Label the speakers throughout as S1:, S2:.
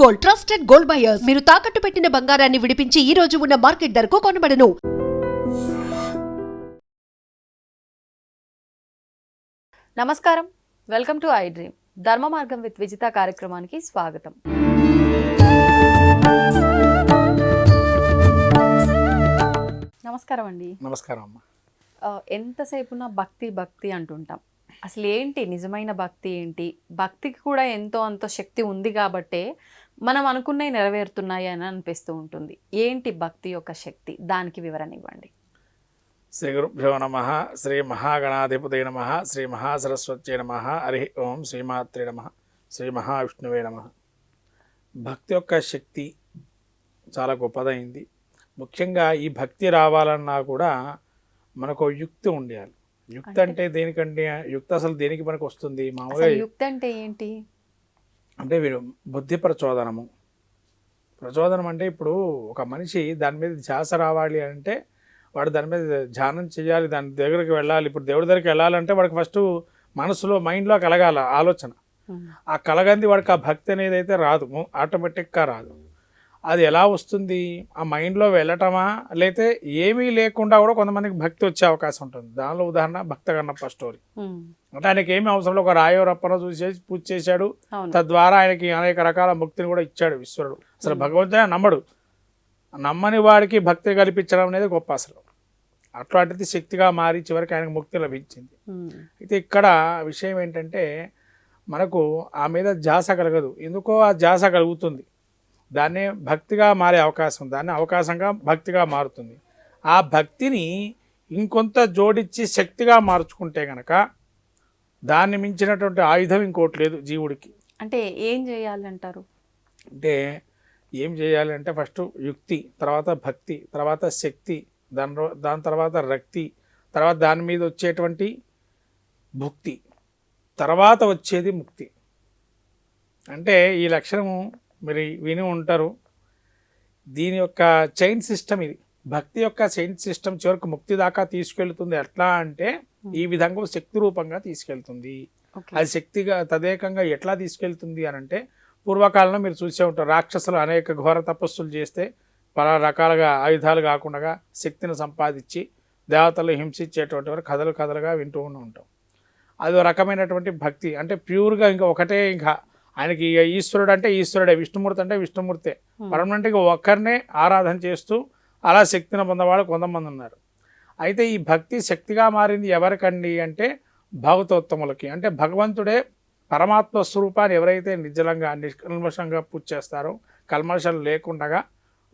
S1: Gold trusted gold buyers మీరు తాకట్టు పెట్టిన బంగారాన్ని విడిపించి ఈ రోజు ఉన్న మార్కెట్ ధరకు కొనబడను.
S2: నమస్కారం. వెల్కమ్ టు ఐ డ్రీమ్ ధర్మ మార్గం విత్ విజిత కార్యక్రమానికి స్వాగతం. నమస్కారం అండి.
S3: నమస్కారం అమ్మ.
S2: ఎంతసేపు ఉన్న భక్తి భక్తి అంటుంటాం. అసలు ఏంటి? నిజమైన భక్తి ఏంటి? భక్తికి కూడా ఎంతో అంత శక్తి ఉంది కాబట్టే మనం అనుకున్నవి నెరవేరుతున్నాయి అని అనిపిస్తూ ఉంటుంది. ఏంటి భక్తి యొక్క శక్తి? దానికి వివరణ ఇవ్వండి.
S3: శ్రీ గురుభ్యో నమ శ్రీ మహాగణాధిపతయ నమ శ్రీ మహాసరస్వత్యై నమ హరి ఓం శ్రీమాత్రే నమ శ్రీ మహావిష్ణువే నమ. భక్తి యొక్క శక్తి చాలా గొప్పదైంది. ముఖ్యంగా ఈ భక్తి రావాలన్నా కూడా మనకు యుక్తి ఉండాలి. యుక్తి
S2: అంటే?
S3: దేనికంటే యుక్తి అసలు దేనికి మనకు వస్తుంది? మామూలుగా
S2: యుక్తి అంటే ఏంటి?
S3: అంటే వీడు బుద్ధి ప్రచోదనము. ప్రచోదనం అంటే ఇప్పుడు ఒక మనిషి దాని మీద ధ్యాస రావాలి అంటే వాడు దాని మీద ధ్యానం చేయాలి దాని దగ్గరికి వెళ్ళాలి. ఇప్పుడు దేవుడి దగ్గరికి వెళ్ళాలంటే వాడికి ఫస్ట్ మనసులో మైండ్లో కలగాల ఆలోచన. ఆ కలగంది వాడికి ఆ భక్తి అనేది అయితే రాదు ఆటోమేటిక్గా రాదు. అది ఎలా వస్తుంది? ఆ మైండ్లో వెళ్ళటమా? లేతే ఏమీ లేకుండా కూడా కొంతమందికి భక్తి వచ్చే అవకాశం ఉంటుంది. దానిలో ఉదాహరణ భక్త కన్నప్ప స్టోరీ. అంటే ఆయనకి ఏమీ అవసరం లేదు. ఒక రాయో రప్పనో చూసేసి పూజ చేశాడు. తద్వారా ఆయనకి అనేక రకాల ముక్తిని కూడా ఇచ్చాడు ఈశ్వరుడు అసలు. భగవంతుడే నమ్మడు. నమ్మని వాడికి భక్తి కల్పించడం అనేది గొప్ప అసలు. అట్లాంటిది శక్తిగా మారి చివరికి ఆయనకు ముక్తి లభించింది. అయితే ఇక్కడ విషయం ఏంటంటే మనకు ఆ మీద ధ్యాస కలగదు. ఎందుకో ఆ ధ్యాస కలుగుతుంది. దాన్నే భక్తిగా మారే అవకాశం దాన్ని అవకాశంగా భక్తిగా మారుతుంది. ఆ భక్తిని ఇంకొంత జోడించి శక్తిగా మార్చుకుంటే గనక దాన్ని మించినటువంటి ఆయుధం ఇంకోటి లేదు జీవుడికి.
S2: అంటే ఏం చేయాలంటారు?
S3: అంటే ఏం చేయాలి అంటే ఫస్ట్ యుక్తి తర్వాత భక్తి తర్వాత శక్తి దాని దాని తర్వాత రక్తి తర్వాత దాని మీద వచ్చేటువంటి భుక్తి తర్వాత వచ్చేది ముక్తి. అంటే ఈ లక్షణము మీరు విని ఉంటారు. దీని యొక్క చైన్ సిస్టమ్ ఇది. భక్తి యొక్క చైన్ సిస్టమ్ చివరికి ముక్తి దాకా తీసుకెళ్తుంది. ఎట్లా అంటే ఈ విధంగా శక్తి రూపంగా తీసుకెళ్తుంది. అది శక్తిగా తదేకంగా ఎట్లా తీసుకెళ్తుంది అని అంటే పూర్వకాలంలో మీరు చూసే ఉంటారు. రాక్షసులు అనేక ఘోర తపస్సులు చేస్తే పలా రకాలుగా ఆయుధాలు కాకుండా శక్తిని సంపాదించి దేవతలు హింసించేటువంటి వారు కథలు కథలుగా వింటూ ఉంటాం అది ఒక రకమైనటువంటి భక్తి. అంటే ప్యూర్గా ఇంకా ఒకటే ఇంకా ఆయనకి ఇక ఈశ్వరుడు అంటే ఈశ్వరుడే విష్ణుమూర్తి అంటే విష్ణుమూర్తే.
S2: Hmm.
S3: పరమనెంట్గా ఒక్కరినే ఆరాధన చేస్తూ అలా శక్తిని పొందేవాళ్ళు కొంతమంది ఉన్నారు. అయితే ఈ భక్తి శక్తిగా మారింది ఎవరికండి అంటే భగవతోత్తములకి. అంటే భగవంతుడే పరమాత్మ స్వరూపాన్ని ఎవరైతే నిజలంగా నిష్కల్మషంగా పూజ చేస్తారో కల్మషం లేకుండా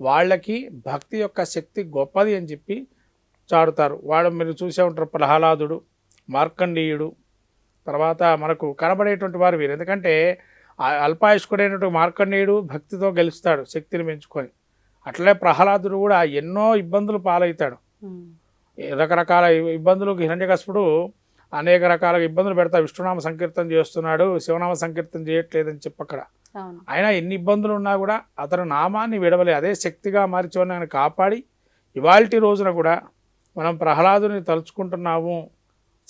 S3: వాళ్ళకి భక్తి యొక్క శక్తి గొప్పది అని చెప్పి చాడుతారు వాడు మీరు చూసే ఉంటారు ప్రహ్లాదుడు మార్కండేయుడు. తర్వాత మనకు కనబడేటువంటి వారు వీరు. ఎందుకంటే అల్పాయుష్కుడైనటువంటి మార్కండేయుడు భక్తితో గెలుస్తాడు శక్తిని పెంచుకొని అట్లనే ప్రహ్లాదుడు కూడా ఎన్నో ఇబ్బందులు పాలవుతాడు. రకరకాల ఇబ్బందులకు హిరణ్యకశపుడు అనేక రకాల ఇబ్బందులు పెడతా విష్ణునామ సంకీర్తన చేస్తున్నాడు శివనామ సంకీర్తన చేయట్లేదని చెప్పక్కడ.
S2: అవును.
S3: ఆయన ఎన్ని ఇబ్బందులు ఉన్నా కూడా అతను నామాన్ని విడవలే అదే శక్తిగా మార్చి ఆయన కాపాడి ఇవాల్టి రోజున కూడా మనం ప్రహ్లాదుని తలుచుకుంటున్నాము.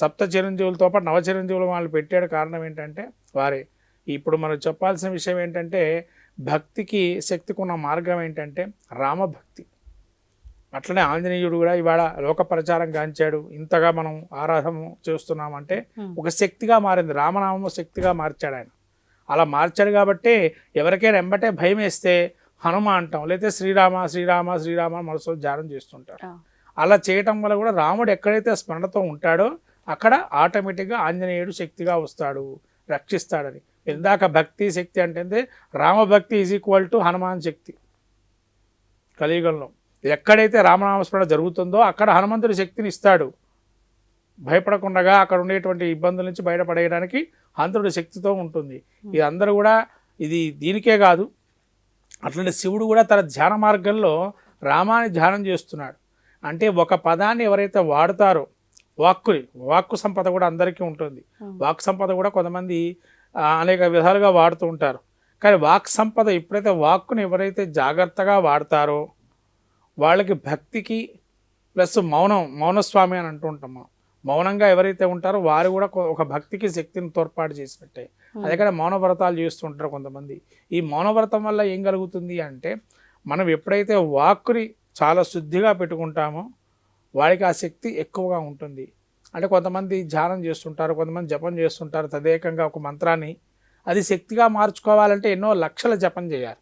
S3: సప్త చిరంజీవులతో పాటు నవ చిరంజీవులు వాళ్ళు పెట్టాడు కారణం ఏంటంటే వారే ఇప్పుడు మనం చెప్పాల్సిన విషయం ఏంటంటే భక్తికి శక్తికి ఉన్న మార్గం ఏంటంటే రామభక్తి. అట్లనే ఆంజనేయుడు కూడా ఇవాళ లోక ప్రచారం గాంచాడు. ఇంతగా మనం ఆరాధన చేస్తున్నామంటే ఒక శక్తిగా మారింది. రామనామము శక్తిగా మార్చాడు ఆయన. అలా మార్చాడు కాబట్టి ఎవరికైనా ఎంబటే భయం వేస్తే హనుమ అంటాం లేకపోతే శ్రీరామ శ్రీరామ శ్రీరామ మనసులో ధ్యానం చేస్తుంటారు.
S2: ఆ,
S3: అలా చేయటం వల్ల కూడా రాముడు ఎక్కడైతే స్మరణతో ఉంటాడో అక్కడ ఆటోమేటిక్గా ఆంజనేయుడు శక్తిగా వస్తాడు రక్షిస్తాడని. ఇందాక భక్తి శక్తి అంటే రామభక్తి ఈజ్ ఈక్వల్ టు హనుమాన్ శక్తి. కలియుగంలో. ఎక్కడైతే రామనామస్మరణ జరుగుతుందో అక్కడ హనుమంతుడి శక్తిని ఇస్తాడు. భయపడకుండా అక్కడ ఉండేటువంటి ఇబ్బందుల నుంచి బయటపడేయడానికి హనుమంతుడి శక్తితో ఉంటుంది. ఇది అందరూ కూడా ఇది దీనికే కాదు. అట్లనే శివుడు కూడా తన ధ్యాన మార్గంలో రామాన్ని ధ్యానం చేస్తున్నాడు. అంటే ఒక పదాన్ని ఎవరైతే వాడతారో వాక్కుని వాక్కు సంపద కూడా అందరికీ ఉంటుంది.
S2: ఉమ్,
S3: వాక్ సంపద కూడా కొంతమంది అనేక విధాలుగా వాడుతూ ఉంటారు. కానీ వాక్ సంపద ఎప్పుడైతే వాక్కుని ఎవరైతే జాగ్రత్తగా వాడతారో వాళ్ళకి భక్తికి ప్లస్ మౌనం మౌనస్వామి అని అంటూ ఉంటాం మనం. మౌనంగా ఎవరైతే ఉంటారో వారు కూడా ఒక భక్తికి శక్తిని తోడ్పాటు చేసినట్టే. అదే కానీ మౌనవ్రతాలు చేస్తుంటారు కొంతమంది. ఈ మౌనవ్రతం వల్ల ఏం కలుగుతుంది అంటే మనం ఎప్పుడైతే వాక్కుని చాలా శుద్ధిగా పెట్టుకుంటామో వాడికి ఆ శక్తి ఎక్కువగా ఉంటుంది. అంటే కొంతమంది ధ్యానం చేస్తుంటారు కొంతమంది జపం చేస్తుంటారు తదేకంగా ఒక మంత్రాన్ని అది శక్తిగా మార్చుకోవాలంటే ఎన్నో లక్షల జపం చేయాలి.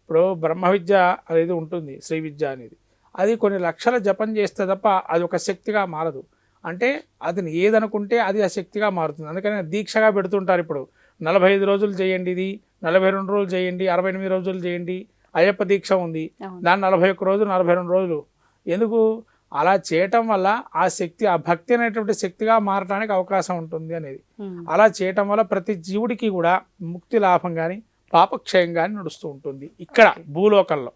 S3: ఇప్పుడు బ్రహ్మ విద్య అనేది ఉంటుంది శ్రీ విద్య అనేది. అది కొన్ని లక్షల జపం చేస్తే తప్ప అది ఒక శక్తిగా మారదు. అంటే అది ఏదనుకుంటే అది ఆ శక్తిగా మారుతుంది. అందుకని దీక్షగా పెడుతుంటారు ఇప్పుడు. నలభై ఐదు రోజులు చేయండి ఇది నలభై రెండు రోజులు చేయండి అరవై ఎనిమిది రోజులు చేయండి అయ్యప్ప దీక్ష ఉంది. దాన్ని నలభై ఒక్క రోజు నలభై రెండు రోజులు. ఎందుకు? అలా చేయటం వల్ల ఆ శక్తి ఆ భక్తి అనేటువంటి శక్తిగా మారడానికి అవకాశం ఉంటుంది అనేది. అలా చేయటం వల్ల ప్రతి జీవుడికి కూడా ముక్తి లాభం కానీ పాపక్షయం కానీ నడుస్తూ ఉంటుంది ఇక్కడ భూలోకంలో.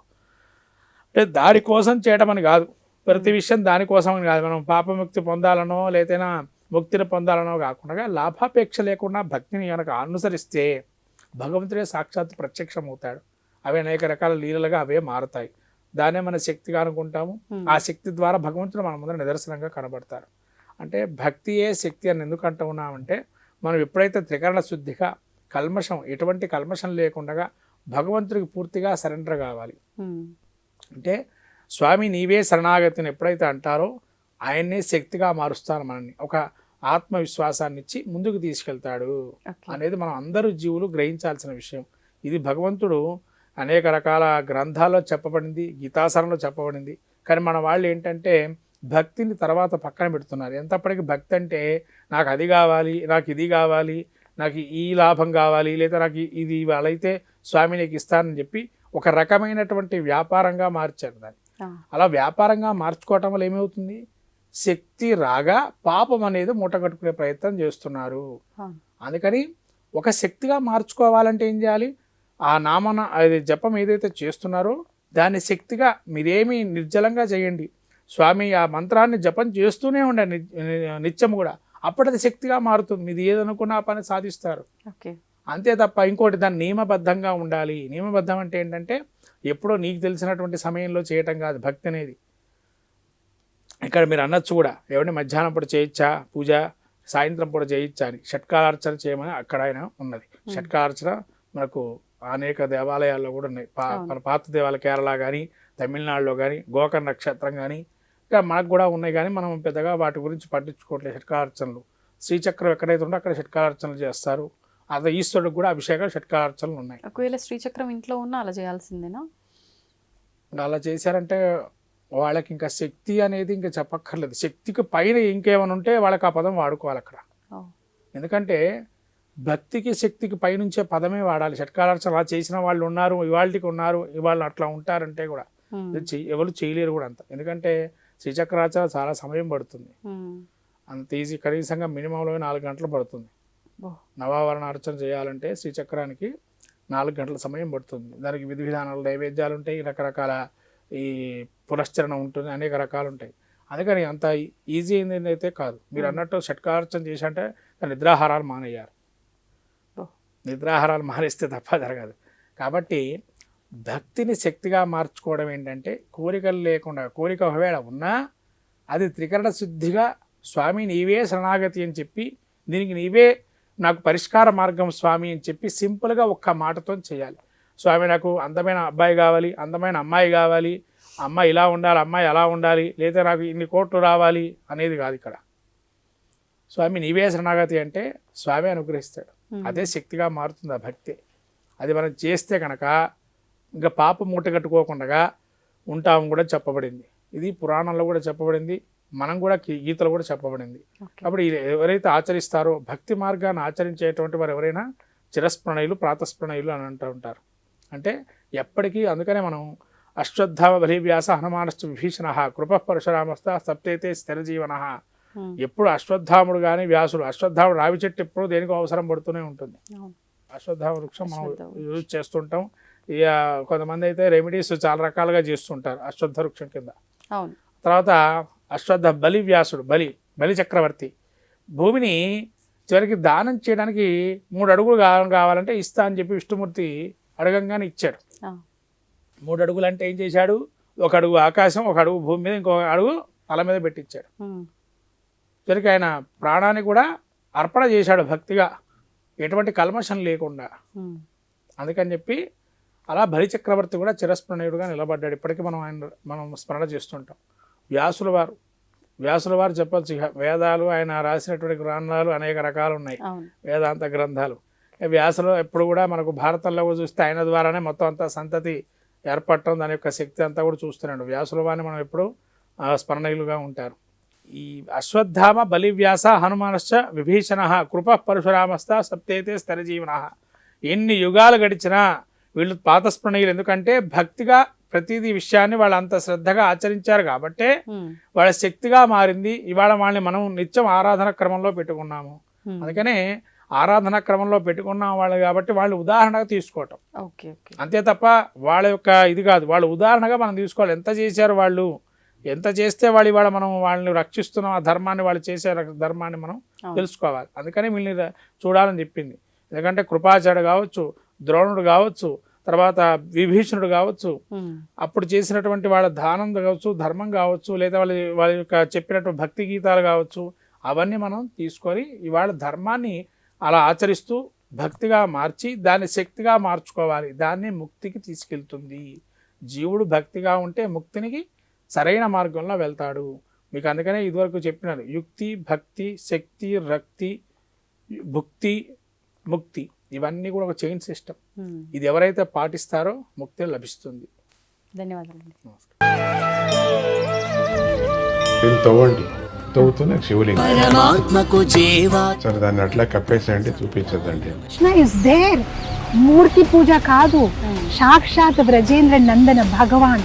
S3: అంటే దానికోసం చేయటం అని కాదు. ప్రతి విషయం దానికోసం అని కాదు. మనం పాపముక్తి పొందాలనో లేదైనా ముక్తిని పొందాలనో కాకుండా లాభాపేక్ష లేకుండా భక్తిని కనుక అనుసరిస్తే భగవంతుడే సాక్షాత్ ప్రత్యక్షం అవుతాడు అవి అనేక రకాల లీలలుగా అవే మారుతాయి. దాన్నే మన శక్తిగా అనుకుంటాము. ఆ శక్తి ద్వారా భగవంతుడు మన ముందర నిదర్శనంగా కనబడతారు. అంటే భక్తియే శక్తి అని ఎందుకు అంటూ ఉన్నామంటే మనం ఎప్పుడైతే త్రికరణ శుద్ధిగా కల్మషం ఎటువంటి కల్మషం లేకుండా భగవంతుడికి పూర్తిగా సరెండర్ కావాలి. అంటే స్వామి నీవే శరణాగతిని ఎప్పుడైతే అంటారో ఆయన్నే శక్తిగా మారుస్తాను మనల్ని. ఒక ఆత్మవిశ్వాసాన్ని ఇచ్చి ముందుకు తీసుకెళ్తాడు అనేది మనం అందరూ జీవులు గ్రహించాల్సిన విషయం. ఇది భగవంతుడు అనేక రకాల గ్రంథాల్లో చెప్పబడింది గీతాసరంలో చెప్పబడింది. కానీ మన వాళ్ళు ఏంటంటే భక్తిని తర్వాత పక్కన పెడుతున్నారు. ఎంతప్పటికీ భక్తి అంటే నాకు అది కావాలి నాకు ఇది కావాలి నాకు ఈ లాభం కావాలి లేదా నాకు ఇది వాళ్ళైతే స్వామి నీకు ఇస్తానని చెప్పి ఒక రకమైనటువంటి వ్యాపారంగా మార్చారు దాన్ని. అలా వ్యాపారంగా మార్చుకోవటం వల్ల ఏమవుతుంది? శక్తి రాగా పాపం అనేది మూట కట్టుకునే ప్రయత్నం చేస్తున్నారు. అందుకని ఒక శక్తిగా మార్చుకోవాలంటే ఏం చేయాలి? ఆ నామన అది జపం ఏదైతే చేస్తున్నారో దాన్ని శక్తిగా మీరేమి నిర్జలంగా చేయండి. స్వామి ఆ మంత్రాన్ని జపం చేస్తూనే ఉండండి. నిత్యం కూడా. అప్పుడు అది శక్తిగా మారుతుంది. మీది ఏదనుకున్నా ఆ పని సాధిస్తారు. అంతే తప్ప ఇంకోటి దాన్ని నియమబద్ధంగా ఉండాలి. నియమబద్ధం అంటే ఏంటంటే ఎప్పుడో నీకు తెలిసినటువంటి సమయంలో చేయటం కాదు భక్తి అనేది. ఇక్కడ మీరు అనొచ్చు కూడా ఎవరిని మధ్యాహ్నం పూట చేయొచ్చా పూజ సాయంత్రం పూట చేయొచ్చా అని. షట్కాలార్చన చేయమని అక్కడ ఆయన ఉన్నది. షట్కాలార్చన మనకు అనేక దేవాలయాల్లో కూడా ఉన్నాయి. పా. మన పాత దేవాలయ కేరళ కానీ తమిళనాడులో కానీ గోకర్ణ నక్షత్రం కానీ ఇంకా మనకు కూడా ఉన్నాయి కానీ మనం పెద్దగా వాటి గురించి పట్టించుకోవట్లేదు. షట్కాలార్చనలు శ్రీచక్రం ఎక్కడైతే ఉందో అక్కడ షట్కాలార్చనలు చేస్తారు. అదే ఈశ్వరుడికి కూడా అభిషేకాలు షట్కాలార్చనలు ఉన్నాయి.
S2: ఒకవేళ శ్రీచక్రం ఇంట్లో ఉన్నా అలా చేయాల్సిందేనా?
S3: అలా చేశారంటే వాళ్ళకి ఇంకా శక్తి అనేది ఇంకా చెప్పక్కర్లేదు. శక్తికి పైన ఇంకేమైనా ఉంటే వాళ్ళకి ఆ పదం వాడుకోవాలి అక్కడ. ఎందుకంటే భక్తికి శక్తికి పైనుంచే పదమే వాడాలి. షట్కాలార్చన అలా చేసిన వాళ్ళు ఉన్నారు ఇవాళకి ఉన్నారు ఇవాళ అట్లా ఉంటారంటే కూడా ఎవరు చేయలేరు కూడా అంత. ఎందుకంటే శ్రీచక్రాచార చాలా సమయం పడుతుంది. అంత ఈజీ కనీసంగా మినిమంలో నాలుగు గంటలు పడుతుంది. నవావరణ అర్చన చేయాలంటే శ్రీచక్రానికి నాలుగు గంటల సమయం పడుతుంది. దానికి విధి విధానాలు నైవేద్యాలు ఉంటాయి రకరకాల ఈ పురస్చరణ ఉంటుంది అనేక రకాలు ఉంటాయి. అందుకని అంత ఈజీ అయింది అయితే కాదు. మీరు అన్నట్టు షట్కార్చన చేసి అంటే నిద్రాహారాలు మానేయాలి. నిద్రాహారాలు మానేస్తే తప్ప జరగదు. కాబట్టి భక్తిని శక్తిగా మార్చుకోవడం ఏంటంటే కోరికలు లేకుండా కోరిక ఒకవేళ ఉన్నా అది త్రికరణ శుద్ధిగా స్వామి నీవే శరణాగతి అని చెప్పి దీనికి నీవే నాకు పరిష్కార మార్గం స్వామి అని చెప్పి సింపుల్గా ఒక్క మాటతో చేయాలి. స్వామి నాకు అందమైన అబ్బాయి కావాలి అందమైన అమ్మాయి కావాలి అమ్మాయి ఇలా ఉండాలి అమ్మాయి అలా ఉండాలి లేదా నాకు ఇన్ని కోట్లు రావాలి అనేది కాదు ఇక్కడ. స్వామి నీవే శరణాగతి అంటే స్వామి అనుగ్రహిస్తాడు. అదే శక్తిగా మారుతుంది ఆ భక్తి. అది మనం చేస్తే కనుక ఇంకా పాప మూట కట్టుకోకుండా ఉంటాము కూడా చెప్పబడింది. ఇది పురాణంలో కూడా చెప్పబడింది. మనం కూడా గీతలో కూడా చెప్పబడింది. కాబట్టి ఎవరైతే ఆచరిస్తారో భక్తి మార్గాన్ని ఆచరించేటువంటి వారు ఎవరైనా చిరస్ప్రణయులు ప్రాతస్ప్రణయులు అని అంటూ ఉంటారు. అంటే ఎప్పటికీ అందుకనే మనం అశ్వత్థామ బలివ్యాస హనుమానశ్చ విభీషణ కృప పరశురామస్త సప్తైతే స్థిరజీవన. ఎప్పుడు అశ్వత్థాముడు కానీ వ్యాసుడు అశ్వత్థాముడు రావి చెట్టు ఎప్పుడు దేనికో అవసరం పడుతూనే ఉంటుంది. అశ్వత్థామ వృక్షం మనం. యూజ్ చేస్తుంటాం. ఇక కొంతమంది అయితే రెమెడీస్ చాలా రకాలుగా చేస్తుంటారు అశ్వత్థ వృక్షం కింద. తర్వాత అశ్వత్థ బలి వ్యాసుడు బలి బలి చక్రవర్తి. భూమిని చివరికి దానం చేయడానికి మూడు అడుగులు కావ- కావాలంటే ఇస్తా అని చెప్పి విష్ణుమూర్తి అడగంగానే ఇచ్చాడు. మూడు అడుగులు అంటే ఏం చేశాడు? ఒక అడుగు ఆకాశం ఒక అడుగు భూమి మీద ఇంకో అడుగు తల మీద పెట్టించాడు. చివరికి ఆయన ప్రాణాన్ని కూడా అర్పణ చేశాడు భక్తిగా. ఎటువంటి కల్మషం లేకుండా. అందుకని చెప్పి అలా బలి చక్రవర్తి కూడా చిరస్మరణీయుడుగా నిలబడ్డాడు. ఇప్పటికీ మనం ఆయన మనం స్మరణ చేస్తుంటాం. వ్యాసుల వారు వ్యాసుల వారు చెప్పొచ్చు వేదాలు ఆయన రాసినటువంటి గ్రంథాలు అనేక రకాలు ఉన్నాయి. వేదాంత గ్రంథాలు. వ్యాసులు ఎప్పుడు కూడా మనకు భారతంలో చూస్తే ఆయన ద్వారానే మొత్తం అంతా సంతతి ఏర్పడటం దాని యొక్క శక్తి అంతా కూడా చూస్తున్నాడు. వ్యాసుల వారిని మనం ఎప్పుడు స్మరణీయులుగా ఉంటారు. ఈ అశ్వత్థామ బలివ్యాస హనుమానశ్చ విభీషణ కృప పరశురామస్త సప్తేతే స్థిరజీవన. ఎన్ని యుగాలు గడిచినా వీళ్ళు పాత స్మరణీయులు ఎందుకంటే భక్తిగా ప్రతిదీ విషయాన్ని వాళ్ళు అంత శ్రద్ధగా ఆచరించారు కాబట్టే వాళ్ళ శక్తిగా మారింది. ఇవాళ వాళ్ళని మనం నిత్యం ఆరాధన క్రమంలో పెట్టుకున్నాము. అందుకనే ఆరాధన క్రమంలో పెట్టుకున్నాం వాళ్ళు కాబట్టి వాళ్ళు ఉదాహరణగా తీసుకోవటం. అంతే తప్ప వాళ్ళ యొక్క ఇది కాదు. వాళ్ళు ఉదాహరణగా మనం తీసుకోవాలి. ఎంత చేశారు వాళ్ళు? ఎంత చేస్తే వాళ్ళు ఇవాళ మనం వాళ్ళని రక్షిస్తున్నాం ఆ ధర్మాన్ని వాళ్ళు చేసే ధర్మాన్ని మనం. తెలుసుకోవాలి. అందుకని వీళ్ళని చూడాలని చెప్పింది. ఎందుకంటే కృపాచార్యుడు కావచ్చు ద్రోణుడు కావచ్చు తర్వాత విభీషణుడు కావచ్చు అప్పుడు చేసినటువంటి వాళ్ళ దానం కావచ్చు ధర్మం కావచ్చు లేదా వాళ్ళ వాళ్ళ యొక్క చెప్పినటువంటి భక్తి గీతాలు కావచ్చు అవన్నీ మనం తీసుకొని ఇవాళ ధర్మాన్ని అలా ఆచరిస్తూ భక్తిగా మార్చి దాన్ని శక్తిగా మార్చుకోవాలి. దాన్ని ముక్తికి తీసుకెళ్తుంది. జీవుడు భక్తిగా ఉంటే ముక్తినికి సరైన మార్గంలో వెళ్తాడు. మీకు అందుకనే ఇదివరకు చెప్పినాను యుక్తి భక్తి శక్తి రక్తి భుక్తి ముక్తి ఇవన్నీ కూడా ఒక చైన్ సిస్టమ్. ఇది ఎవరైతే పాటిస్తారో ముక్తి లభిస్తుంది.
S2: ధన్యవాదాలండి.
S4: దీన్ని తవ్వండి. తవ్వుతూనే శివలింగం.
S5: పరమాత్మకు జీవా.
S4: సరే దాన్ని అట్లా కప్పేసేయండి చూపించదండి
S6: కృష్ణ ఇస్ దేర్ మూర్తి పూజ కాదు. సాక్షాత్ బ్రజేంద్ర నందన భగవాన్.